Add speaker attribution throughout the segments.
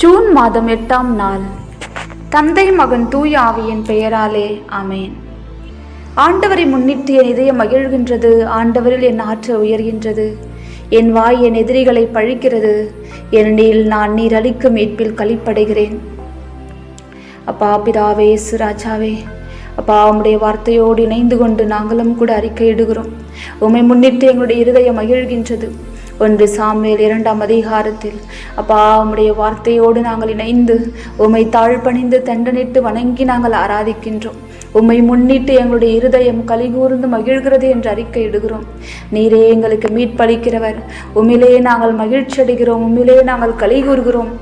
Speaker 1: June மாதம் எட்டாம் நாள். தந்தை மகன் தூய ஆவியின் பெயராலே ஆமேன். ஆண்டவரை முன்னிட்டு என் இதயம் மகிழ்கின்றது. ஆண்டவரில் என் ஆற்றல் உயர்கின்றது. என் வாய் என் எதிரிகளை பழிக்கிறது. ஏனெனில் நான் நீர் அளிக்கும் மீட்பில் களிப்படைகிறேன். அப்பா பிதாவே சுராஜாவே அப்பா உம்முடைய வார்த்தையோடு இணைந்து கொண்டு நாங்களும் கூட அறிக்கையிடுகிறோம். உம்மை முன்னிட்டு எங்களுடைய இருதயம் மகிழ்கின்றது. ஒன்று சாமுவேல் இரண்டாம் அதிகாரத்தில் அப்பா உம்முடைய வார்த்தையோடு நாங்கள் இணைந்து உம்மை தாழ்பணிந்து தண்டனிட்டு வணங்கி நாங்கள் ஆராதிக்கின்றோம். உம்மை முன்னிட்டு எங்களுடைய இருதயம் கலிகூர்ந்து மகிழ்கிறது என்று அறிக்கையிடுகிறோம் நீரே எங்களுக்கு மீட்பளிக்கிறவர். உம்மிலே நாங்கள் மகிழ்ச்சி அடைகிறோம் உம்மிலே நாங்கள் கலிகூறுகிறோம்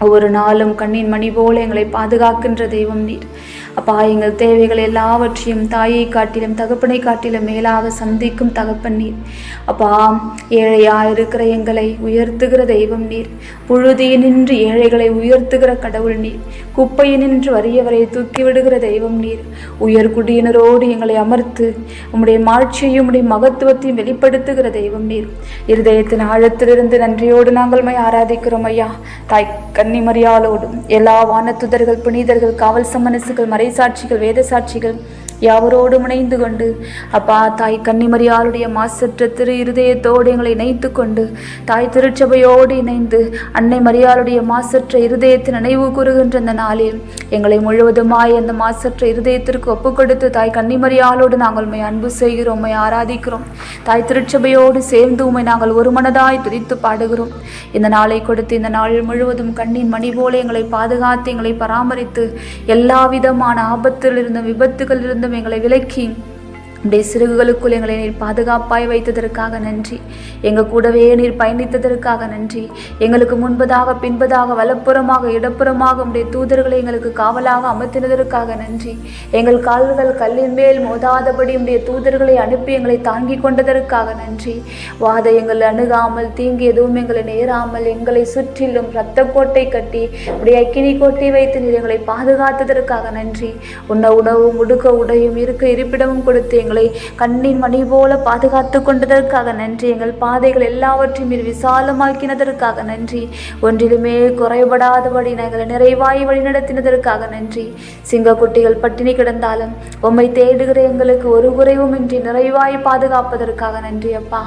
Speaker 1: ஒவ்வொரு நாளும் கண்ணின் மணி போல எங்களை பாதுகாக்கின்ற தெய்வம் நீர். அப்பா எங்கள் தேவைகள் எல்லாவற்றையும் தாயை காட்டிலும் தகப்பனை காட்டிலும் மேலாக சந்திக்கும் தகப்பன் நீர். அப்பா ஏழையா இருக்கிற எங்களை உயர்த்துகிற தெய்வம் நீர். புழுதியினின்று ஏழைகளை உயர்த்துகிற கடவுள் நீர். குப்பையினின்று வறியவரை தூக்கிவிடுகிற தெய்வம் நீர். உயர் குடியினரோடு எங்களை அமர்த்து உம்முடைய மாட்சியையும் உம்முடைய மகத்துவத்தையும் வெளிப்படுத்துகிற தெய்வம் நீர். இருதயத்தின் ஆழத்திலிருந்து நன்றியோடு நாங்கள் மை ஆராதிக்கிறோம் ஐயா. தாய் கன்னிமரியாலோடும் எல்லா வானத்துதர்கள் புனிதர்கள் காவல் சமனசுகள் மறைசாட்சிகள் வேத சாட்சிகள் யாவரோடும் இணைந்து கொண்டு. அப்பா தாய் கன்னிமரியாளுடைய மாசற்ற திரு இருதயத்தோடு எங்களை இணைத்து கொண்டு தாய் திருச்சபையோடு இணைந்து அன்னை மரியாளுடைய மாசற்ற இருதயத்தை நினைவு கூறுகின்ற அந்த நாளில் எங்களை முழுவதுமாய் அந்த மாசற்ற இருதயத்திற்கு ஒப்பு கொடுத்து தாய் கன்னிமரியாளோடு நாங்கள் உண்மை அன்பு செய்கிறோம் உண்மை ஆராதிக்கிறோம். தாய் திருச்சபையோடு சேர்ந்து உண்மை நாங்கள் ஒரு மனதாய் துதித்து பாடுகிறோம். இந்த நாளை கொடுத்து இந்த நாள் முழுவதும் கண்ணின் மணி போல எங்களை பாதுகாத்து எங்களை பராமரித்து எல்லா விதமான ஆபத்திலிருந்தும் விபத்துகளிலிருந்தும் எங்களை விலக்கி உடைய சிறகுகளுக்குள் எங்களை நீர் பாதுகாப்பாய் வைத்ததற்காக நன்றி. எங்கள் கூடவே நீர் பயணித்ததற்காக நன்றி. எங்களுக்கு முன்பதாக பின்பதாக வலப்புறமாக இடப்புறமாக உடைய தூதர்களை எங்களுக்கு காவலாக அமர்த்தினதற்காக நன்றி. எங்கள் கால்கள் கல்லின் மேல் மோதாதபடி உடைய தூதர்களை அனுப்பி எங்களை தாங்கி கொண்டதற்காக நன்றி. வாத எங்களை அணுகாமல் தீங்கு எதுவும் எங்களை நேராமல் எங்களை சுற்றிலும் இரத்த கோட்டை கட்டி உடைய அக்கினி கோட்டை வைத்து நீர் எங்களை பாதுகாத்ததற்காக நன்றி. உண்ண உணவும் உடுக்க உடையும் இருக்க இருப்பிடமும் கொடுத்து எங்களை கண்ணின் மணி போல பாதுகாத்து கொண்டதற்காக நன்றி. எங்கள் பாதைகள் எல்லாவற்றையும் நீர் விசாலமாக்கினதற்காக நன்றி. ஒன்றிலுமே குறைபடாதபடி நாங்கள் நிறைவாய் வழிநடத்தினதற்காக நன்றி. சிங்கக்குட்டிகள் பட்டினி கிடந்தாலும் உம்மை தேடுகிற எங்களுக்கு ஒரு குறைவுமின்றி நிறைவாய் பாதுகாப்பதற்காக நன்றி அப்பா.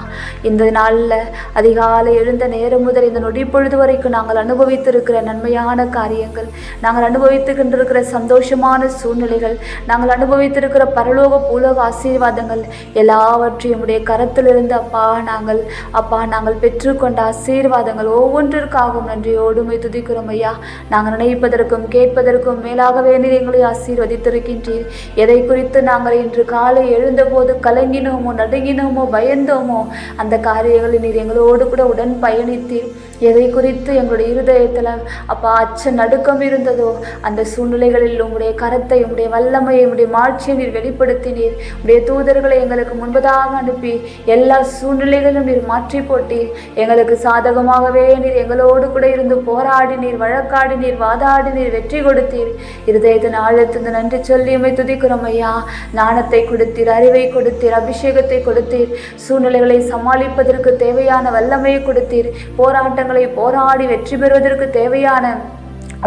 Speaker 1: இந்த நாளில் அதிகாலை எழுந்த நேரம் முதல் இந்த நொடி பொழுது வரைக்கும் நாங்கள் அனுபவித்திருக்கிற நன்மையான காரியங்கள் நாங்கள் அனுபவித்துக்கின்றிருக்கிற சந்தோஷமான சூழ்நிலைகள் நாங்கள் அனுபவித்திருக்கிற பரலோக பூலோக ஆசீர்வாதங்கள். எல்லாவற்றையும் உடைய கரத்திலிருந்து அப்பா நாங்கள் அப்பா நாங்கள் பெற்றுக்கொண்ட ஆசீர்வாதங்கள் ஒவ்வொன்றிற்காகவும் நன்றியோடுமை துதிக்கிறோம் ஐயா. நாங்கள் நினைப்பதற்கும் கேட்பதற்கும் மேலாகவே நீர் எங்களை ஆசீர்வதித்திருக்கின்றீர். எதை குறித்து நாங்கள் இன்று காலை எழுந்தபோது கலங்கினோமோ நடுங்கினோமோ பயந்தோமோ அந்த காரியங்களில் நீர் எங்களோடு கூட உடன் பயணித்தீர். எதை குறித்து எங்களுடைய இருதயத்தில் அப்பா அச்ச நடுக்கம் இருந்ததோ அந்த சூழ்நிலைகளில் உங்களுடைய கரத்தை உங்களுடைய வல்லமையை உங்களுடைய மாட்சியை நீர் வெளிப்படுத்தினீர். உடைய தூதர்களை எங்களுக்கு முன்பதாக அனுப்பி எல்லா சூழ்நிலைகளும் நீர் மாற்றி போட்டீர். எங்களுக்கு சாதகமாகவே நீர் எங்களோடு கூட இருந்து போராடி நீர் வழக்காடி நீர் வாதாடி நீர் வெற்றி கொடுத்தீர். இருதயத்தின் ஆழத்தின் நன்றி சொல்லி உமை துதிக்கிறோம் ஐயா. நாணத்தை கொடுத்தீர் அறிவை கொடுத்தீர் அபிஷேகத்தை கொடுத்தீர். சூழ்நிலைகளை சமாளிப்பதற்கு தேவையான வல்லமையை கொடுத்தீர். போராட்டங்களை போராடி வெற்றி பெறுவதற்கு தேவையான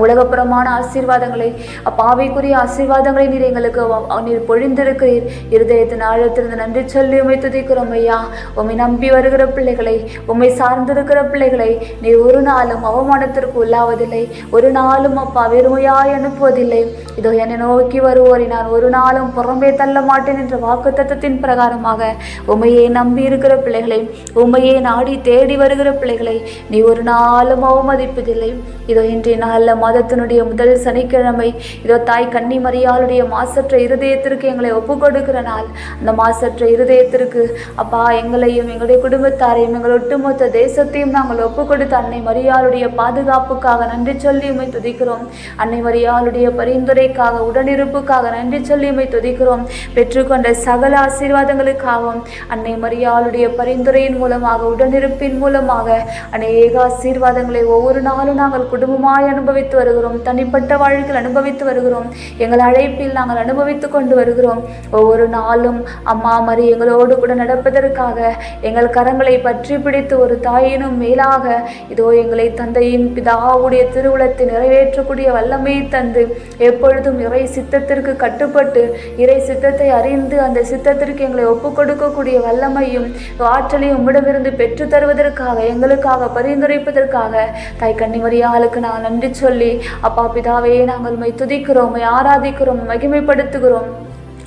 Speaker 1: உலகப்புறமான ஆசீர்வாதங்களை அப்பாவைக்குரிய ஆசீர்வாதங்களை நீர் எங்களுக்கு நீர் பொழிந்திருக்கிறீர். இருதயத்தின் ஆழத்திலிருந்து நன்றி சொல்லி உமை துதிக்கிறோம் ஐயா. உம்மை நம்பி வருகிற பிள்ளைகளை உம்மை சார்ந்திருக்கிற பிள்ளைகளை நீர் ஒரு நாளும் அவமானத்திற்கு உள்ளாவதில்லை. ஒரு நாளும் அப்பா வெறுமையாய் அனுப்புவதில்லை. இதோ என்னை நோக்கி வருவோரை நான் ஒரு நாளும் புறம்பே தள்ள மாட்டேன் என்ற வாக்கு தத்துவத்தின் பிரகாரமாக உமையை நம்பி இருக்கிற பிள்ளைகளை உமையை நாடி தேடி வருகிற பிள்ளைகளை நீ ஒரு நாளும் அவமதிப்பதில்லை. இதோ இன்றைய நாளில் மாதத்தினுடைய முதல் சனிக்கிழமை. இதோ தாய் கன்னி மரியாளுடைய மாசற்ற இருதயத்திற்கு எங்களை ஒப்பு கொடுக்கிற நாள் அந்த மாசற்ற இருதயத்திற்கு அப்பா எங்களையும் எங்களுடைய குடும்பத்தாரையும் எங்கள் ஒட்டுமொத்த தேசத்தையும் நாங்கள் ஒப்பு கொடுத்த அன்னை மரியாளுடைய பாதுகாப்புக்காக நன்றி சொல்லி உம்மை துதிக்கிறோம். அன்னை மரியாளுடைய பரிந்துரைக்காக உடனிருப்புக்காக நன்றி சொல்லி உம்மை துதிக்கிறோம். பெற்றுக்கொண்ட சகல ஆசீர்வாதங்களுக்காகவும் அன்னை மரியாளுடைய பரிந்துரையின் மூலமாக உடனிருப்பின் மூலமாக அநேக ஆசீர்வாதங்களை ஒவ்வொரு நாளும் நாங்கள் குடும்பமாய் அனுபவித்து அனுபவித்து வருகிறோம். தனிப்பட்ட வாழ்க்கையில் அனுபவித்து வருகிறோம். எங்கள் அழைப்பில் நாங்கள் அனுபவித்து கொண்டு வருகிறோம். ஒவ்வொரு நாளும் அம்மா மரி எங்களோடு கூட நடப்பதற்காக எங்கள் கரங்களை பற்றி பிடித்து ஒரு தாயினும் மேலாக இதோ எங்களை தந்தையின் பிதாவுடைய திருவுளத்தை நிறைவேற்றக்கூடிய வல்லமை தந்து எப்பொழுதும் இறை சித்தத்திற்கு கட்டுப்பட்டு இறை சித்தத்தை அறிந்து அந்த சித்தத்திற்கு எங்களை ஒப்புக் கொடுக்கக்கூடிய வல்லமையும் ஆற்றலையும் உம்மிடமிருந்து பெற்று தருவதற்காக எங்களுக்காக பரிந்துரைப்பதற்காக தாய் கன்னிமரியாளுக்கு நான் நன்றி சொல்லி அப்பா பிதாவே நாங்கள் உண்மை துதிக்கிறோம் உண்மை ஆராதிக்கிறோம் மகிமைப்படுத்துகிறோம்.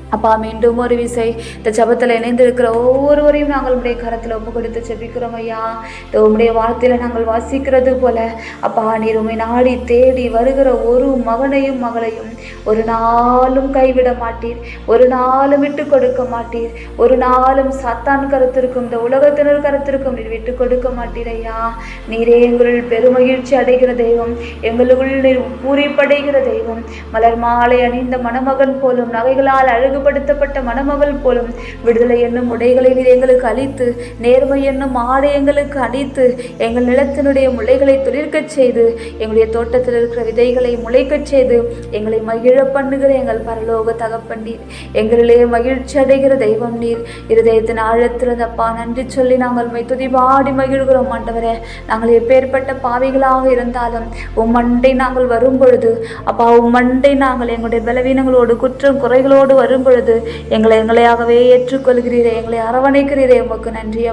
Speaker 1: அப்பா மீண்டும் ஒரு விசை. இந்த ஜபத்தில் இணைந்திருக்கிற ஒவ்வொருவரையும் நாங்கள் உடைய கரத்தில் ஒப்பு கொடுத்து செபிக்கிறோம் ஐயா. இந்த உம்முடைய வார்த்தையில் நாங்கள் வாசிக்கிறது போல அப்பா நீர் உண்மை நாடி தேடி வருகிற ஒரு மகனையும் மகளையும் ஒரு நாளும் கைவிட மாட்டீர். ஒரு நாளும் விட்டு கொடுக்க மாட்டீர். ஒரு நாளும் சாத்தான் கருத்திருக்கும் இந்த உலகத்தினர் கருத்திருக்கும் நீர் விட்டு கொடுக்க மாட்டீர் ஐயா. நீரே எங்களுள் பெருமகிழ்ச்சி அடைகிற தெய்வம். எங்களுக்குள் நீர் பூரிப்படைகிற தெய்வம். மலர் மாலை அணிந்த மணமகன் போலும் நகைகளால் அழகுபடுத்தப்பட்ட மணமகள் போலும் விடுதலை என்னும் உடைகளை நீர் எங்களுக்கு அளித்து நேர்மை என்னும் ஆடை எங்களுக்கு அணித்து எங்கள் நிலத்தினுடைய முளைகளை துளிர்க்கச் செய்து எங்களுடைய தோட்டத்தில் இருக்கிற விதைகளை முளைக்கச் செய்து எங்களை மகிழ பண்ணுகிற எங்கள் பரலோக தகப்பன் நீர். எங்களிலே மகிழ்ச்சி அடைகிற தெய்வம் நீர். இருதயத்தின் ஆழத்திலிருந்தப்பா நன்றி சொல்லி நாங்கள் மை துதிபாடி மகிழ்கிறோம் ஆண்டவரே. நாங்கள் எப்பேற்பட்ட பாவிகளாக இருந்தாலும் உம்மண்டை நாங்கள் வரும் பொழுது அப்பா உம்மண்டை நாங்கள் எங்களுடைய பலவீனங்களோடு குற்றம் குறைகளோடு வரும் பொழுது எங்களை எங்களையாகவே ஏற்றுக்கொள்கிறீரே எங்களை அரவணைக்கிறீரே உமக்கு நன்றி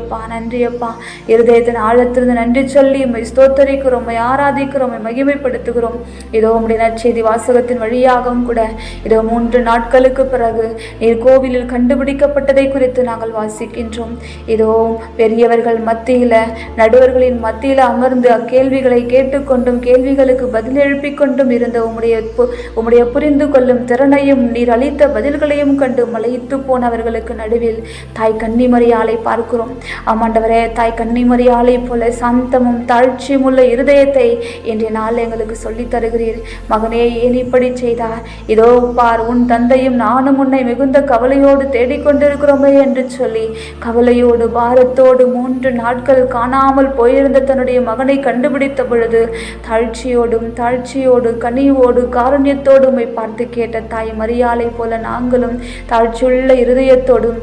Speaker 1: அப்பா இருதயத்தின் ஆழத்திலிருந்து நன்றி சொல்லி உண்மை ஸ்தோத்தரிக்கிறோம் உண்மை ஆராதிக்கிறோம் மகிமைப்படுத்துகிறோம். இதோ உடைய நற்செய்தி வாசகத்தின் வழியாகவும் கூட இதோ மூன்று நாட்களுக்கு பிறகு நீர் கோவிலில் கண்டுபிடிக்கப்பட்டதை குறித்து நாங்கள் வாசிக்கின்றோம். இதோ பெரியவர்கள் மத்தியில நடுவர்களின் மத்தியில அமர்ந்து அக்கேள்விகளை கேட்டுக்கொண்டும் கேள்விகளுக்கு பதில் எழுப்பிக் கொண்டும் இருந்த உம்முடைய பு- உம்முடைய புரிந்து கொள்ளும் திறனையும் நீர் அளித்த பதில்களையும் கண்டு மலையிட்டு போனவர்களுக்கு நடுவில் தாய் கன்னிமரியாளை பார்க்கிறோம். ஆமாண்டவரே தாய் கன்னிமரியாளை போல சாந்தமும் தாழ்ச்சியும் உள்ள இருதயத்தை இன்றைய நாள் எங்களுக்கு சொல்லித் தருகிறீர். மகனே ஏன் இப்படி செய்தார்? இதோ பார் உன் தந்தையும் நானும் உன்னை மிகுந்த கவலையோடு தேடிக்கொண்டிருக்கிறோமே என்று சொல்லி கவலையோடு பாரத்தோடு மூன்று நாட்கள் காணாமல் போயிருந்த தன்னுடைய மகனை கண்டுபிடித்த பொழுது தாழ்ச்சியோடும் தாழ்ச்சியோடு கனிவோடு காரண்யத்தோடு உம்மை பார்த்து கேட்ட தாய் மரியாதை போல நாங்களும் தாழ்ச்சியுள்ள இருதயத்தோடும்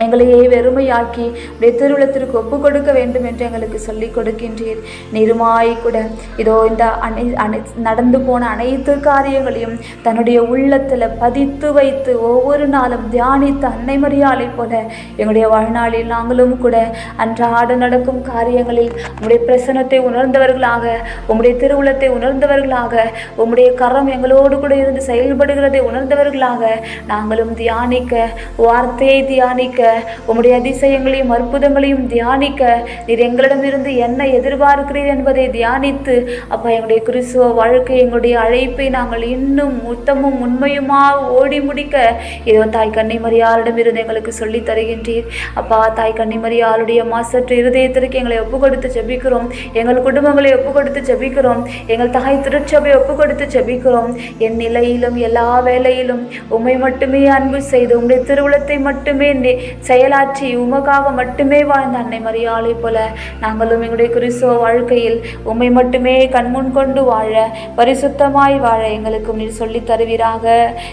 Speaker 1: எங்களையே வெறுமையாக்கி உடைய திருவிழத்திற்கு ஒப்பு கொடுக்க வேண்டும் என்று எங்களுக்கு சொல்லிக் கொடுக்கின்றீர். நிருமாய் கூட இதோ இந்த அனை அனை நடந்து போன அனைத்து காரியங்களையும் தன்னுடைய உள்ளத்தில் பதித்து வைத்து ஒவ்வொரு நாளும் தியானித்த அன்னை மரியாதை போல எங்களுடைய வாழ்நாளில் நாங்களும் கூட அன்றாட நடக்கும் காரியங்களில் உங்களுடைய பிரசனத்தை உணர்ந்தவர்களாக உங்களுடைய திருவுளத்தை உணர்ந்தவர்களாக உங்களுடைய கரம் எங்களோடு கூட இருந்து செயல்படுகிறதை உணர்ந்தவர்களாக நாங்களும் தியானிக்க வார்த்தையை தியானிக்க உம்முடைய அதிசயங்களையும் அற்புதங்களையும் தியானிக்க நீர் எங்களிடமிருந்து என்ன எதிர்பார்க்கிறீர் என்பதை தியானித்து அப்பா எங்களுடைய கிறிஸ்துவ வாழ்க்கை எங்களுடைய அழைப்பை நாங்கள் இன்னும் உத்தமும் உண்மையுமாக ஓடி முடிக்க இதோ தாய் கன்னிமரியாளிடமிருந்து எங்களுக்கு சொல்லித் தருகின்றீர். அப்பா தாய் கன்னிமரியாளுடைய மாசற்ற இருதயத்திற்கு எங்களை ஒப்பு கொடுத்து ஜபிக்கிறோம். எங்கள் குடும்பங்களை ஒப்பு கொடுத்து ஜபிக்கிறோம். எங்கள் தாய் திருச்சபை ஒப்பு கொடுத்து ஜபிக்கிறோம். என் நிலையிலும் எல்லா வேலையிலும் உண்மை மட்டுமே அன்பு செய்து உங்களுடைய திருவுளத்தை மட்டுமே செயலாற்றி உமக்காக மட்டுமே வாழ்ந்த அன்னை மரியாளை போல நாங்களும் எங்களுடைய கிறிஸ்துவ வாழ்க்கையில் உம்மை மட்டுமே கண்முன் கொண்டு வாழ பரிசுத்தமாய் வாழ எங்களுக்கும் நீர் சொல்லித் தருவீராக.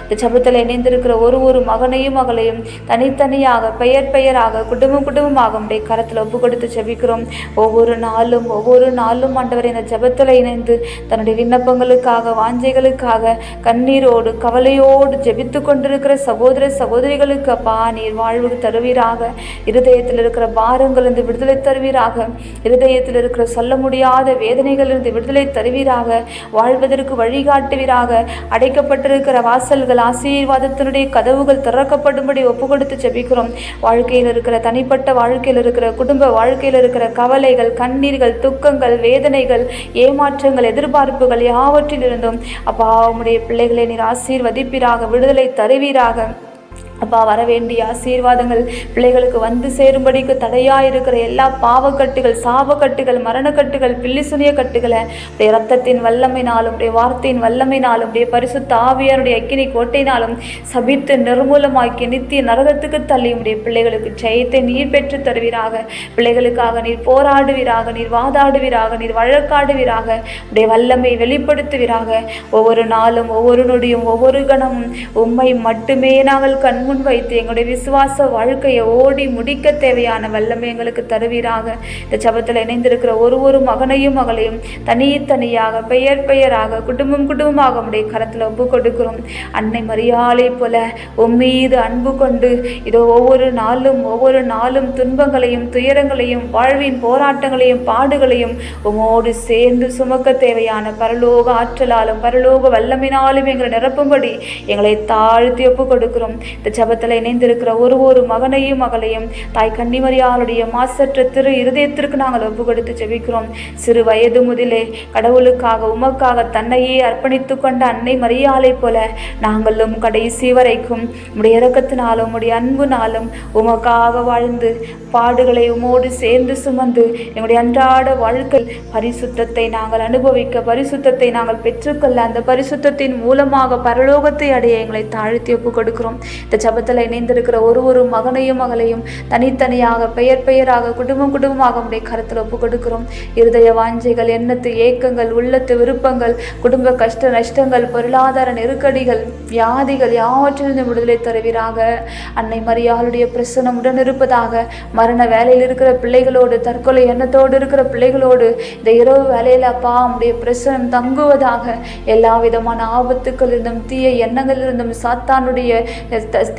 Speaker 1: இந்த சபத்தில் இணைந்திருக்கிற ஒரு ஒரு மகனையும் மகளையும் தனித்தனியாக பெயர் பெயராக குடும்பம் குடும்பமாக உடைய கரத்தில் ஒப்பு கொடுத்து செபிக்கிறோம் ஒவ்வொரு நாளும் ஒவ்வொரு நாளும் ஆண்டவர் இந்த ஜபத்தில் இணைந்து தன்னுடைய விண்ணப்பங்களுக்காக வாஞ்சைகளுக்காக கண்ணீரோடு கவலையோடு ஜெபித்து கொண்டிருக்கிற சகோதர சகோதரிகளுக்கு அப்பா நீர் வாழ்வு தரும் தருவீராக. இருதயத்தில் இருக்கிற பாரங்களிலிருந்து விடுதலை தருவீராக. இருதயத்தில் இருக்கிற சொல்ல முடியாத வேதனைகளிலிருந்து விடுதலை தருவீராக. வாழ்வதற்கு வழிகாட்டுவீராக. அடைக்கப்பட்டிருக்கிற வாசல்கள் ஆசீர்வாதத்தினுடைய கதவுகள் திறக்கப்படும்படி ஒப்பு கொடுத்து ஜெபிக்கிறோம். வாழ்க்கையில் இருக்கிற தனிப்பட்ட வாழ்க்கையில் இருக்கிற குடும்ப வாழ்க்கையில் இருக்கிற கவலைகள் கண்ணீர்கள் துக்கங்கள் வேதனைகள் ஏமாற்றங்கள் எதிர்பார்ப்புகள் யாவற்றிலிருந்தும் அப்பா உம்முடைய பிள்ளைகளை நீர் ஆசீர்வதிப்பீராக விடுதலை தருவீராக. அப்பா வர வேண்டிய ஆசீர்வாதங்கள் பிள்ளைகளுக்கு வந்து சேரும்படிக்கு தடையாக இருக்கிற எல்லா பாவக்கட்டுகள் சாபக்கட்டுகள் மரணக்கட்டுகள் பில்லி சுனிய கட்டுகளை உடைய ரத்தத்தின் வல்லமைனாலும் உடைய வார்த்தையின் வல்லமைனாலும் உடைய பரிசுத்த ஆவியாருடைய அக்கினி கோட்டையினாலும் சபித்து நிர்மூலமாக்கி நித்திய நரகத்துக்கு தள்ளி உடைய பிள்ளைகளுக்கு ஜெயத்தை நீர் பெற்று தருவீராக. பிள்ளைகளுக்காக நீர் போராடுவீராக நீர் வாதாடுவீராக நீர் வழக்காடுவீராக உடைய வல்லமை வெளிப்படுத்துவீராக. ஒவ்வொரு நாளும் ஒவ்வொரு நொடியும் ஒவ்வொரு கணமும் உண்மை மட்டுமே நாங்கள் கண் வைத்து எங்களுடைய விசுவாச வாழ்க்கையை ஓடி முடிக்க தேவையான வல்லமை எங்களுக்கு தருவீராக. இந்த சபத்தில் இணைந்திருக்கிற ஒரு ஒரு மகனையும் மகளையும் தனித்தனியாக பெயர் பெயராக குடும்பம் குடும்பமாக உடைய கரத்தில் ஒப்பு கொடுக்கிறோம். அன்னை மரியாதை போல உம்மீது அன்பு கொண்டு இதோ ஒவ்வொரு நாளும் ஒவ்வொரு நாளும் துன்பங்களையும் துயரங்களையும் வாழ்வின் போராட்டங்களையும் பாடுகளையும் உமோடு சேர்ந்து சுமக்க தேவையான பரலோக ஆற்றலாலும் பரலோக வல்லமினாலும் எங்களை நிரப்பும்படி எங்களை தாழ்த்தி ஒப்பு கொடுக்கிறோம். இந்த ஜபத்தில் இணைந்திருக்கிற ஒரு ஒரு மகனையும் மகளையும் தாய் கன்னிமரியாளுடைய மாசற்ற திரு இருதயத்திற்கு நாங்கள் ஒப்பு கொடுத்து ஜெபிக்கிறோம். சிறு வயது முதலே கடவுளுக்காக உமக்காக தன்னையே அர்ப்பணித்து கொண்ட அன்னை மரியாதை போல நாங்களும் கடைசி வரைக்கும் உடைய இறக்கத்தினாலும் உடைய அன்புனாலும் உமக்காக வாழ்ந்து பாடுகளை உமோடு சேர்ந்து சுமந்து எங்களுடைய அன்றாட வாழ்க்கை பரிசுத்தத்தை நாங்கள் அனுபவிக்க பரிசுத்தத்தை நாங்கள் பெற்றுக்கொள்ள அந்த பரிசுத்தத்தின் மூலமாக பரலோகத்தை அடைய எங்களை தாழ்த்தி ஒப்பு கொடுக்கிறோம் இந்த ஜபத்தில் இணைந்திருக்கிற ஒரு ஒரு மகனையும் மகளையும் தனித்தனியாக பெயர் பெயராக குடும்பம் குடும்பமாக உடைய கருத்தில் ஒப்பு கொடுக்கிறோம். இருதய வாஞ்சைகள் எண்ணத்து ஏக்கங்கள் உள்ளத்து விருப்பங்கள் குடும்ப கஷ்ட நஷ்டங்கள் பொருளாதார நெருக்கடிகள் வியாதிகள் யாவற்றிலிருந்து விடுதலை தருவீராக. அன்னை மரியாளுடைய பிரசனம் உடன் இருப்பதாக மரண வேலையில் இருக்கிற பிள்ளைகளோடு தற்கொலை எண்ணத்தோடு இருக்கிற பிள்ளைகளோடு இந்த இரவு வேலையில் அப்பா உடைய பிரசனம் தங்குவதாக எல்லா விதமான ஆபத்துக்களிலிருந்தும் தீய எண்ணங்களிலிருந்தும் சாத்தானுடைய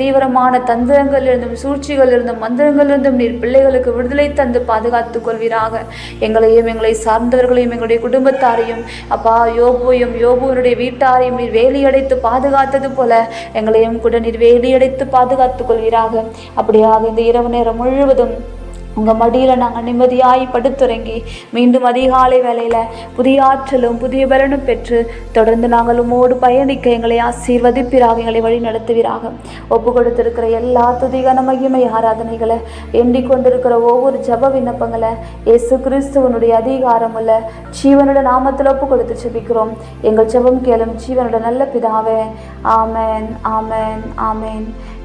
Speaker 1: தீவிரமான தந்திரங்கள் இருந்தும் சூழ்ச்சிகள் இருந்தும் மந்திரங்கள் மந்திரங்களிலிருந்தும் நீர் பிள்ளைகளுக்கு விடுதலை தந்து பாதுகாத்துக் கொள்வீராக. எங்களையும் எங்களை சார்ந்தவர்களையும் எங்களுடைய குடும்பத்தாரையும் அப்பா யோபுவையும் யோபுவனுடைய வீட்டாரையும் நீர் வேலியடைத்து பாதுகாத்தது போல எங்களையும் கூட நீர் வேலியடைத்து பாதுகாத்துக் கொள்வீராக. அப்படியாக இந்த இரவு நேரம் முழுவதும் உங்கள் மடியில் நாங்கள் நிம்மதியாய் படுத்துறங்கி. மீண்டும் அதிகாலை வேலையில் புதிய ஆற்றலும் புதிய பலனும் பெற்று தொடர்ந்து நாங்கள் உம்மோடு பயணிக்க எங்களை ஆசீர்வதிப்பிறாக எங்களை வழி நடத்துவீராக. ஒப்பு கொடுத்திருக்கிற எல்லா துதிகன மகிமை ஆராதனைகளை எண்ணிக் கொண்டிருக்கிற ஒவ்வொரு ஜப விண்ணப்பங்களை இயேசு கிறிஸ்துவனுடைய அதிகாரமுள்ள ஜீவனோட நாமத்தில் ஒப்பு கொடுத்து ஜெபிக்கிறோம். எங்கள் ஜெபம் கேளும் ஜீவனோட நல்ல பிதாவே. ஆமேன் ஆமேன் ஆமென்.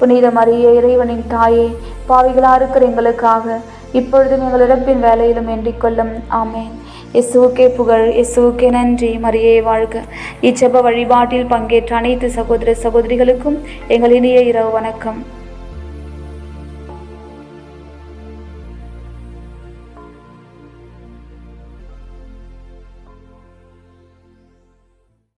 Speaker 1: புனித மரிய இறைவனின் தாயே பாவிகளா இருக்கிற எங்களுக்காக இப்பொழுதும் எங்கள் இறப்பின் வேலையிலும் வேண்டிக்கொள்ளும் ஆமேன். இசுவுக்கே புகழ் இசுவுக்கே நன்றி. மரியே வாழ்க. இச்சப வழிபாட்டில் பங்கேற்ற அனைத்து சகோதர சகோதரிகளுக்கும் எங்கள் இனிய இரவு வணக்கம்.